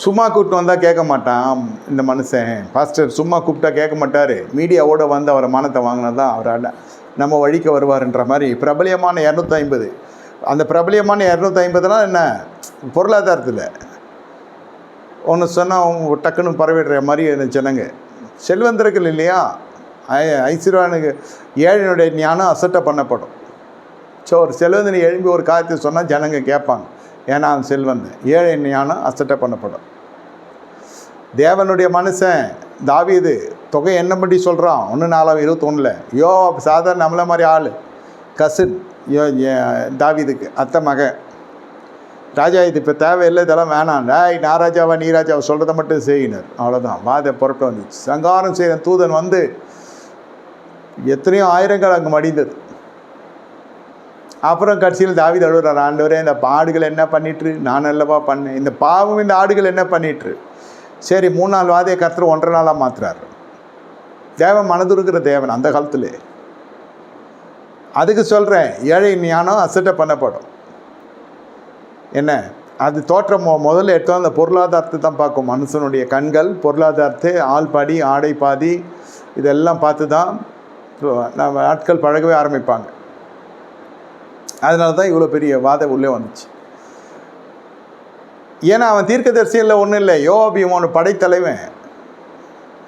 சும்மா கூப்பிட்டு வந்தால் கேட்க மாட்டான் இந்த மனுஷன். பாஸ்டர் சும்மா கூப்பிட்டா கேட்க மாட்டார். மீடியாவோட வந்து அவரை மானத்தை வாங்கினா தான் அவர் நம்ம வழிக்கு வருவார்ன்ற மாதிரி. பிரபலியமான இரநூத்தி ஐம்பது அந்த பிரபலியமான இரநூத்தி ஐம்பதுலாம் என்ன? பொருளாதாரத்தில். ஒன்று சொன்னால் அவங்க டக்குன்னு பரவிடுற மாதிரி இந்த ஜனங்க. செல்வந்தர்கள் இல்லையா? ஐ ஐஸ்வர்யானுக்கு ஏழனுடைய ஞானம் அசட்டை பண்ணப்படும். ஸோ ஒரு செல்வந்தனை எழும்பி ஒரு காரியத்தை சொன்னால் ஜனங்க கேட்பாங்க. ஏன்னா அவன் செல்வன் ஏழை ஞானம் அசட்டை பண்ணப்படும். தேவனுடைய மனுஷன் தாவீது தொகை என்ன பண்ணி சொல்கிறான் ஒன்று நாலாம் இருபத்தொன்னில் யோ சாதாரண நம்மள மாதிரி ஆள். கசின் யோ தாவிதுக்கு அத்தை மகன் ராஜா இது இப்போ தேவையில்லை இதெல்லாம் வேணாம். டேய் நான் ராஜாவா நீ சொல்கிறத மட்டும் செய்யினர். அவ்வளோதான் வாதை புறப்பட்டு வந்துச்சு சங்காரம் செய்கிற தூதன் வந்து எத்தனையோ ஆயிரங்கள் அங்கே மடிந்தது. அப்புறம் கடைசியில் தாவித தழுவுறார் ஆண்டவரே இந்த ஆடுகள் என்ன பண்ணிட்டு நான் அல்லவா பண்ணேன். இந்த பாவம் இந்த ஆடுகள் என்ன பண்ணிட்டு சரி மூணு நாள் வாதையை கர்த்தர் ஒன்றரை நாளாக மாற்றுறாரு தேவன் மனதுருக்கிற தேவன் அந்த காலத்தில். அதுக்கு சொல்கிறேன் ஏழை ஞானம் அசட்டை பண்ணப்படும். என்ன? அது தோற்றம் முதல்ல எடுத்தோம் அந்த பொருளாதாரத்தை தான் பார்க்கும். மனுஷனுடைய கண்கள் பொருளாதாரத்தை ஆள் பாடி ஆடை பாதி இதெல்லாம் பார்த்து தான் நம்ம ஆட்கள் பழகவே ஆரம்பிப்பாங்க. அதனால தான் இவ்வளோ பெரிய வாதை உள்ளே வந்துச்சு. ஏன்னா அவன் தீர்க்கதரிசியில் ஒன்றும் இல்லை. யோபியமோன படைத்தலைவன்.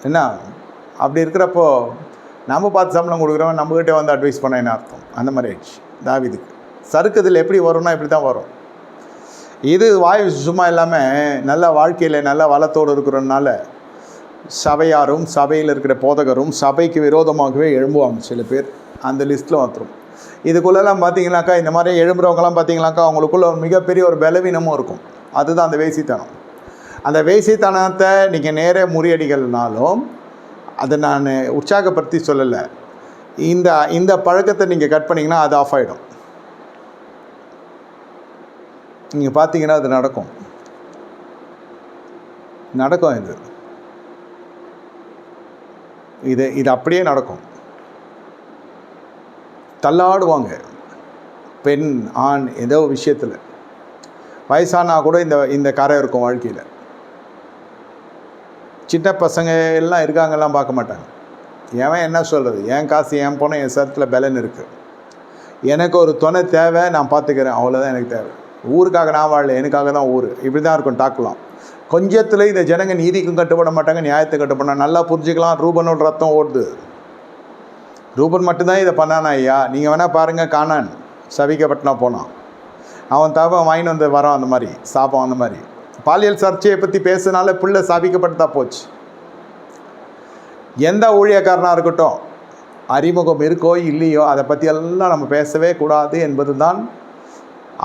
என்ன? அப்படி இருக்கிறப்போ நம்ம பார்த்து சம்பளம் கொடுக்குறவன் நம்மகிட்ட வந்து அட்வைஸ் பண்ண என்ன அர்த்தம்? அந்த மாதிரி ஆயிடுச்சு தாவிதுக்கு. சறுக்குதில் எப்படி வரும்னா இப்படி தான் வரும். இது வாய் சும்மா இல்லாமல் நல்ல வாழ்க்கையில் நல்ல வளத்தோடு இருக்கிறனால சபையாரும் சபையில் இருக்கிற போதகரும் சபைக்கு விரோதமாகவே எழும்புவாங்க சில பேர். அந்த லிஸ்ட்டில் வந்துடும் இதுக்குள்ளெல்லாம் பார்த்தீங்கன்னாக்கா இந்த மாதிரி எழும்புறவங்கலாம் பார்த்தீங்கன்னாக்கா அவங்களுக்குள்ள ஒரு மிகப்பெரிய ஒரு பலவீனமும் இருக்கும். அதுதான் அந்த வேசித்தனம். அந்த வேசித்தனத்தை நீங்கள் நேரே முறியடிகள்னாலும் அதை நான் உற்சாகப்படுத்தி சொல்லலை. இந்த இந்த பழக்கத்தை நீங்கள் கட் பண்ணிங்கன்னா அது ஆஃப் ஆகிடும் நீங்கள் பார்த்தீங்கன்னா அது நடக்கும். நடக்கும் இது. இது இது அப்படியே நடக்கும். தள்ளாடுவாங்க. பெண் ஆண் ஏதோ விஷயத்தில். வயசானா கூட இந்த இந்த கரை இருக்கும் வாழ்க்கையில். சின்ன பசங்க எல்லாம் இருக்காங்கலாம் பார்க்க மாட்டாங்க. எவன் என்ன சொல்கிறது என் காசு என் பணம் என் சரத்தில் பலன் இருக்குது எனக்கு ஒரு துணை தேவை நான் பார்த்துக்கிறேன். அவ்வளோதான் எனக்கு தேவை. ஊருக்காக நான் வாழல எனக்காக தான் ஊர். இப்படி தான் இருக்கும் டாக்கலாம். கொஞ்சத்தில் இந்த ஜனங்க நீதிக்கும் கட்டுப்பட மாட்டாங்க நியாயத்தை கட்டுப்பட நல்லா புரிஞ்சுக்கலாம் ரூபனோட ரத்தம் ஓடுது. ரூபன் மட்டும்தான் இதை பண்ணானா ஐயா? நீங்கள் வேணால் பாருங்கள் காணான். சவிக்கப்பட்டனா போனான். அவன் தாபம் வாங்கிட்டு வந்து வரான் அந்த மாதிரி சாபம் அந்த மாதிரி. பாலியல் சர்ச்சையை பற்றி பேசுனால பிள்ளை தான் போச்சு. எந்த ஊழியக்காரனாக இருக்கட்டும் அறிமுகம் இருக்கோ இல்லையோ அதை பற்றி எல்லாம் நம்ம பேசவே கூடாது என்பது தான்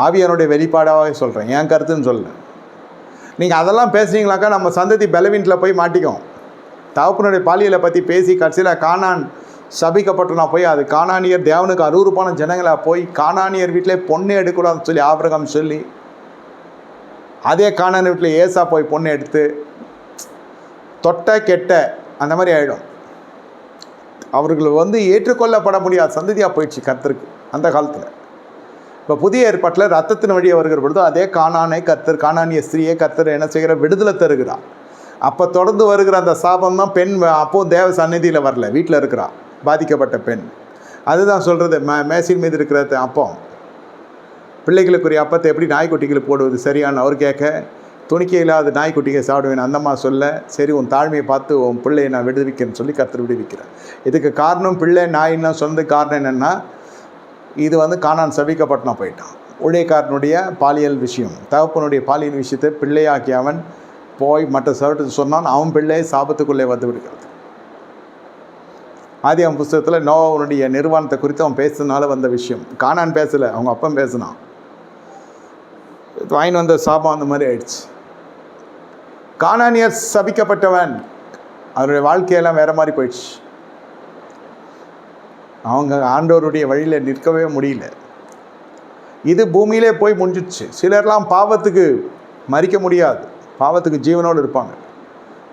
ஆவியனுடைய வெளிப்பாடாக சொல்கிறேன் என் கருத்துன்னு சொல்லுங்கள் நீங்கள் அதெல்லாம் பேசுனீங்களாக்கா நம்ம சந்ததி பெலவின்ட்டில் போய் மாட்டிக்கும். தகப்பனுடைய பாலியலை பற்றி பேசி கடைசியில் காணான் சபிக்கப்பட்டனா போய் அது காணானியர் தேவனுக்கு அருவருப்பான ஜனங்களை போய் காணானியர் வீட்டிலே பொண்ணு எடுக்கக்கூடாதுன்னு சொல்லி ஆபிரகம் சொல்லி அதே காணான் வீட்டில் ஏசா போய் பொண்ணு எடுத்து தொட்ட கெட்ட அந்த மாதிரி ஆகிடும் அவர்கள் வந்து ஏற்றுக்கொள்ளப்பட முடியாத சந்ததியாக போயிடுச்சு கர்த்தருக்கு அந்த காலத்தில். இப்போ புதிய ஏற்பாட்டில் ரத்தத்தின் வழியை வருகிற பொழுது அதே காணானை கத்தர் காணானிய ஸ்திரியை கத்தர் என்ன செய்கிற? விடுதலை தருகிறார். அப்போ தொடர்ந்து வருகிற அந்த சாபம் தான் பெண் அப்போ தேவ சந்நிதியில் வரல வீட்டில் இருக்கிறா பாதிக்கப்பட்ட பெண். அதுதான் சொல்கிறது மே மேசின் மீது இருக்கிற அப்பம். பிள்ளைகளுக்குரிய அப்பத்தை எப்படி நாய்க்குட்டிகளுக்கு போடுவது சரியான அவர் கேட்க துணிக்கையில்லாத இல்லாத நாய்க்குட்டியை சாப்பிடுவேன் அந்தம்மா சொல்ல சரி உன் தாழ்மையை பார்த்து உன் பிள்ளையை நான் விடுவிக்கிறேன்னு சொல்லி கற்று விடுவிக்கிறேன் இதுக்கு காரணம் பிள்ளை நாயின்லாம் சொன்னது காரணம் என்னென்னா இது வந்து காணான் சபிக்கப்பட்டனா போயிட்டான். ஊழியக்காரனுடைய பாலியல் விஷயம் தகப்பனுடைய பாலியல் விஷயத்தை பிள்ளையாக்கி அவன் போய் மற்ற சவட்டு சொன்னான் அவன் பிள்ளையை சாபத்துக்குள்ளே வந்து விடுகிறது. ஆதியம் புஸ்தகத்தில் நோவாவுடைய நிர்வாணத்தை குறித்து அவன் பேசுனால வந்த விஷயம். காணான் பேசலை அவங்க அப்பன் பேசினான். வாயின் வந்த சாபம் அந்த மாதிரி ஆயிடுச்சு. காணானியர் சபிக்கப்பட்டவன். அவருடைய வாழ்க்கையெல்லாம் வேற மாதிரி போயிடுச்சு. அவங்க ஆண்டோருடைய வழியில் நிற்கவே முடியல. இது பூமியிலே போய் முடிஞ்சிச்சு. சிலர்லாம் பாவத்துக்கு மறிக்க முடியாது. பாவத்துக்கு ஜீவனோடு இருப்பாங்க.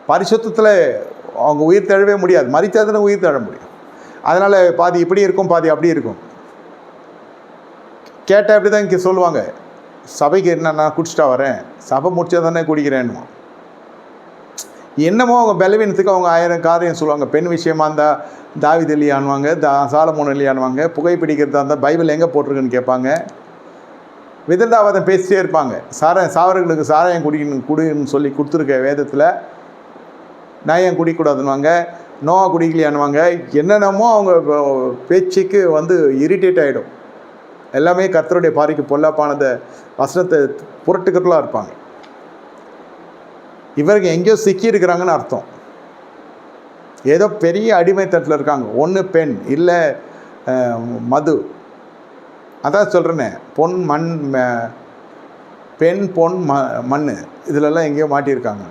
பரிசுத்தத்தில் அவங்க உயிர் தழவே முடியாது. மறித்ததுன்னு உயிர் தழ முடியும். அதனால் பாதி இப்படி இருக்கும் பாதி அப்படி இருக்கும். கேட்டால் அப்படி தான் இங்கே சொல்லுவாங்க. சபைக்கு என்ன நான் குடிச்சிட்டா வரேன். சபை முடிச்சா தானே குடிக்கிறேன்னு என்னமோ அவங்க பலவீனத்துக்கு அவங்க ஆயிரம் காரியம் சொல்லுவாங்க. பெண் விஷயமா இருந்தால் தாவித் இல்லையானுவாங்க தா சாலமோன் இல்லையானுவாங்க புகைப்பிடிக்கிறதா இருந்தால் பைபிள் எங்கே போட்டிருக்குன்னு கேட்பாங்க. விதண்டாவாதம் பேசிட்டே இருப்பாங்க. சாராயம் சாவர்களுக்கு சாராயம் குடிக்கணும் குடின்னு சொல்லி கொடுத்துருக்க வேதத்தில் நான் ஏன் குடிக்கூடாதுன்னுவாங்க நோவா குடிக்கலையானுவாங்க என்னென்னமோ அவங்க பேச்சுக்கு வந்து இரிட்டேட் ஆகிடும் எல்லாமே கர்த்தருடைய பாரிக்கு பொல்லாப்பானத வசனத்தை புரட்டுக்கிறலாம் இருப்பாங்க. இவருக்கு எங்கேயோ சிக்கி இருக்கிறாங்கன்னு அர்த்தம். ஏதோ பெரிய அடிமைத்தட்டில் இருக்காங்க. ஒன்று பெண் இல்லை மது. அதான் சொல்கிறேனே பொன் மண் ம- பெண் பொன் ம மண் இதிலெல்லாம் எங்கேயோ மாட்டியிருக்காங்க.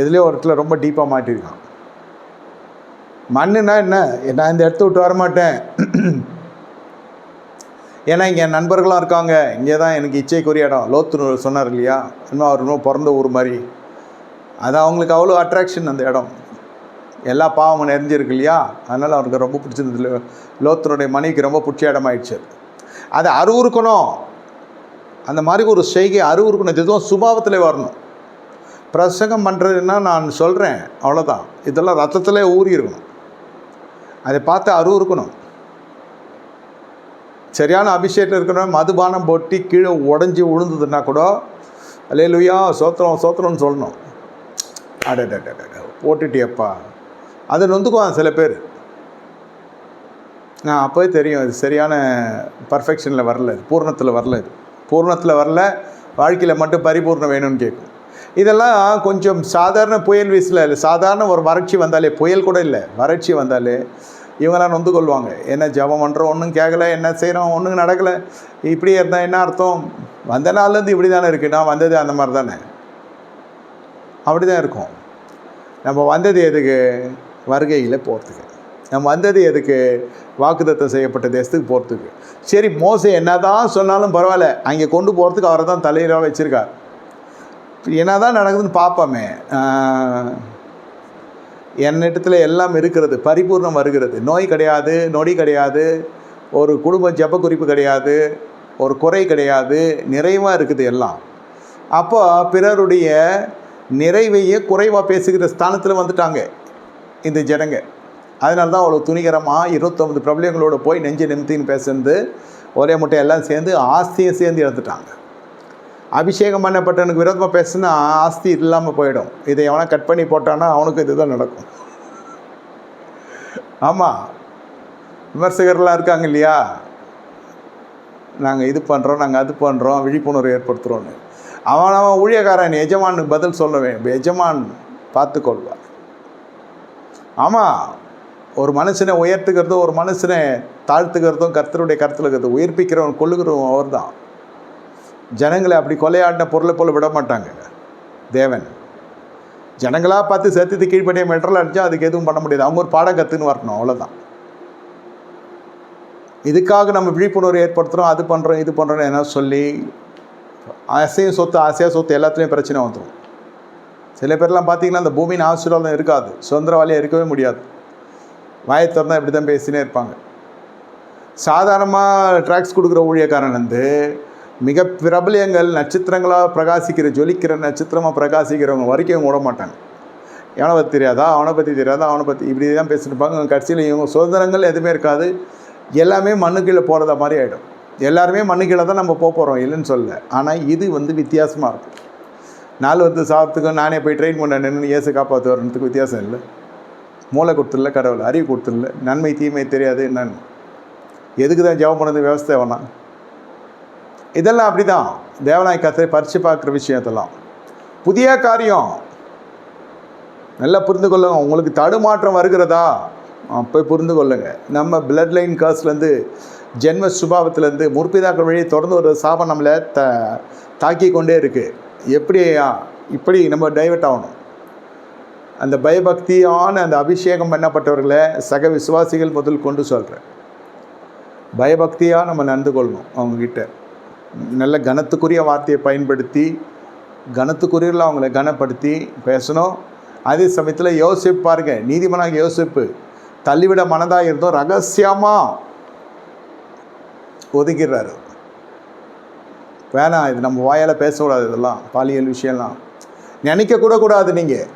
எதுலேயோ ஒரு இடத்துல ரொம்ப டீப்பாக மாட்டியிருக்கான். மண்ணுனா என்ன? நான் இந்த இடத்த விட்டு வரமாட்டேன். ஏன்னா இங்கே என் நண்பர்களாக இருக்காங்க. இங்கே தான் எனக்கு இச்சைக்குரிய இடம். லோத்து சொன்னார் இல்லையா? இன்னும் அவர் இன்னும் பிறந்த ஊர் மாதிரி. அது அவங்களுக்கு அவ்வளோ அட்ராக்ஷன் அந்த இடம். எல்லா பாவம் நிறைஞ்சிருக்கு இல்லையா? அதனால் அவருக்கு ரொம்ப பிடிச்சிருந்தது. லோத்தனுடைய மனைவிக்கு ரொம்ப பிடிச்ச இடமாயிடுச்சு அது. அதை அருவுறுக்கணும் அந்த மாதிரி ஒரு செய்கை அருவுறுக்கணும் இதுவும் சுபாவத்தில் வரணும். பிரசங்கம் பண்ணுறதுன்னா நான் சொல்கிறேன் அவ்வளோதான் இதெல்லாம் ரத்தத்திலே ஊறி இருக்கணும் அதை பார்த்து அருவு இருக்கணும். சரியான அபிஷேகம் இருக்கணும் மதுபானம் போட்டி கீழே உடஞ்சி விழுந்ததுன்னா கூட அல்லேலுயா சோத்திரம் சோத்திரம்னு சொல்லணும். அடடடட போட்டுட்டியப்பா. அது நொந்துக்குவான் சில பேர். நான் அப்போவே தெரியும் இது சரியான பர்ஃபெக்ஷனில் வரல இது பூர்ணத்தில் வரல இது. பூர்ணத்தில் வரல வாழ்க்கையில் மட்டும் பரிபூர்ணம் வேணும்னு கேட்கும். இதெல்லாம் கொஞ்சம் சாதாரண புயல் வீசில் இல்லை. சாதாரண ஒரு வறட்சி வந்தாலே புயல் கூட இல்லை. வறட்சி வந்தாலே இவங்களாம் நொந்து கொள்வாங்க. என்ன ஜெபம் பண்ணுறோம் ஒன்றும் கேட்கல என்ன செய்கிறோம் ஒன்றும் நடக்கலை. இப்படியே இருந்தால் என்ன அர்த்தம்? வந்த நாள்லேருந்து இப்படி தானே இருக்குது நான் வந்தது அந்த மாதிரி தானே? அப்படி தான் இருக்கும். நம்ம வந்தது எதுக்கு? வருகையில் போகிறதுக்கு நம்ம வந்தது எதுக்கு? வாக்குத்தத்தம் செய்யப்பட்ட தேசத்துக்கு போகிறதுக்கு சரி மோசை என்னதான் சொன்னாலும் பரவாயில்ல. அங்கே கொண்டு போகிறதுக்கு அவரை தான் தலையிலாக வச்சுருக்கார். என்ன தான் நடக்குதுன்னு பார்ப்போமே. ஆஹ், என்னிடத்தில் எல்லாம் இருக்கிறது பரிபூர்ணம் வருகிறது. நோய் கிடையாது நொடி கிடையாது ஒரு குடும்ப ஜெப குறிப்பு கிடையாது ஒரு குறை கிடையாது நிறைவாக இருக்குது எல்லாம். அப்போ பிறருடைய நிறைவையே குறைவாக பேசுகிற ஸ்தானத்தில் வந்துட்டாங்க இந்த ஜனங்க. அதனால தான் அவ்வளோ துணிகரமாக இருபத்தொம்பது பிரபலங்களோடு போய் நெஞ்சு நிமித்தின்னு பேசுறது ஒரே முட்டை எல்லாம் சேர்ந்து ஆஸ்தியை சேர்ந்து இறந்துட்டாங்க அபிஷேகம் பண்ணப்பட்டவனுக்கு விரோதமாக பேசுனா ஆஸ்தி இல்லாமல் போயிடும். இதை எவனா கட் பண்ணி போட்டான்னா அவனுக்கு இதுதான் நடக்கும். ஆமாம் விமர்சகர்லாம் இருக்காங்க இல்லையா? நாங்கள் இது பண்ணுறோம் நாங்கள் அது பண்ணுறோம் விழிப்புணர்வு ஏற்படுத்துகிறோன்னு அவன் அவன் ஊழியக்காரன் எஜமானுக்கு பதில் சொல்லுவேன். எஜமான் பார்த்துக்கொள்வார். ஆமாம் ஒரு மனுஷனை உயர்த்துக்கிறதும் ஒரு மனுஷனை தாழ்த்துக்கிறதும் கர்த்தருடைய கருத்தில் இருக்கிறது உயிர்ப்பிக்கிறவன் கொள்ளுகிறவன் அவர் தான் ஜனங்களை அப்படி கொலையாடின பொருளை போல் விட மாட்டாங்க. தேவன். ஜனங்களாக பார்த்து சத்தியத்தை கீழ்ப்படிய மெட்ரல் அடித்தா அதுக்கு எதுவும் பண்ண முடியாது. அவங்க ஒரு பாடம் கற்றுன்னு வரணும் அவ்வளோதான் இதுக்காக நம்ம விழிப்புணர்வு ஏற்படுத்துகிறோம் அது பண்ணுறோம் இது பண்ணுறோம் என்ன சொல்லி ஆசையும் சொத்து ஆசையாக சொத்து எல்லாத்துலேயும் பிரச்சனை வந்துடும் சில பேர்லாம் பார்த்தீங்கன்னா அந்த பூமியின் ஆசீர்வாதம் இருக்காது. சுதந்திரவாளியாக இருக்கவே முடியாது. வாயை திறந்தா இப்படி தான் பேசினே இருப்பாங்க. சாதாரணமாக ட்ராக்ஸ் கொடுக்குற ஊழியக்காரன் வந்து மிக பிரபலியங்கள் நட்சத்திரங்களாக பிரகாசிக்கிற ஜொலிக்கிற நட்சத்திரமாக பிரகாசிக்கிறவங்க வரைக்கும் விட மாட்டாங்க எவனை பற்றி தெரியாதா? அவனை பற்றி தெரியாதா? அவனை பற்றி இப்படி தான் பேசிட்டு இருப்பாங்க. கடைசியில் இவங்க சுதந்திரங்கள் எதுவுமே இருக்காது. எல்லாமே மண்ணுக்கீழே போகிறத மாதிரி ஆகிடும் எல்லாருமே மண்ணுக்கீழே தான் நம்ம போக போகிறோம் இல்லைன்னு சொல்ல ஆனால் இது வந்து வித்தியாசமாக இருக்கும். நாள் வந்து சாப்பிட்டுக்கும் நானே போய் ட்ரெயின் பண்ண நின்று ஏசு காப்பாற்று வரணுத்துக்கு வித்தியாசம் இல்லை. மூளை கொடுத்துடல கடவுள் அறிவு கொடுத்துடல. நன்மை தீமை தெரியாது. என்னன்னு. எதுக்கு தான் ஜெபம் பண்ணது? விவசாய வேணாம். இதெல்லாம் அப்படி தான் தேவநாய கத்தை பறித்து பார்க்குற விஷயத்தெல்லாம் புதிய காரியம். நல்லா புரிந்து கொள்ளுங்க. உங்களுக்கு தடுமாற்றம் வருகிறதா? போய் புரிந்து கொள்ளுங்க. நம்ம பிளட் லைன் காஸ்ட்லேருந்து ஜென்ம சுபாவத்திலேருந்து முற்பிதாக்கள் வழி தொடர்ந்து ஒரு சாபம் நம்மளை த தாக்கி கொண்டே இருக்குது எப்படி இப்படி நம்ம டைவர்ட் ஆகணும். அந்த பயபக்தியான அந்த அபிஷேகம் பண்ணப்பட்டவர்களை சக விசுவாசிகள் முதல் கொண்டு சொல்கிறேன் பயபக்தியாக நம்ம நடந்து கொள்ளணும் அவங்கக்கிட்ட நல்ல கனத்துக்குரிய வார்த்தையை பயன்படுத்தி கனத்துக்குரியல அவங்கள கனப்படுத்தி பேசணும். அதே சமயத்தில் யோசிப்பு பாருங்க நீதிமனாக யோசிப்பு தள்ளிவிட மனதாக இருந்தோம் ரகசியமாக ஒதுக்கிடுறாரு. வேணாம் இது நம்ம வாயால் பேசக்கூடாது இதெல்லாம் பாலியல் விஷயம்லாம். நினைக்க கூட கூடாது நீங்கள்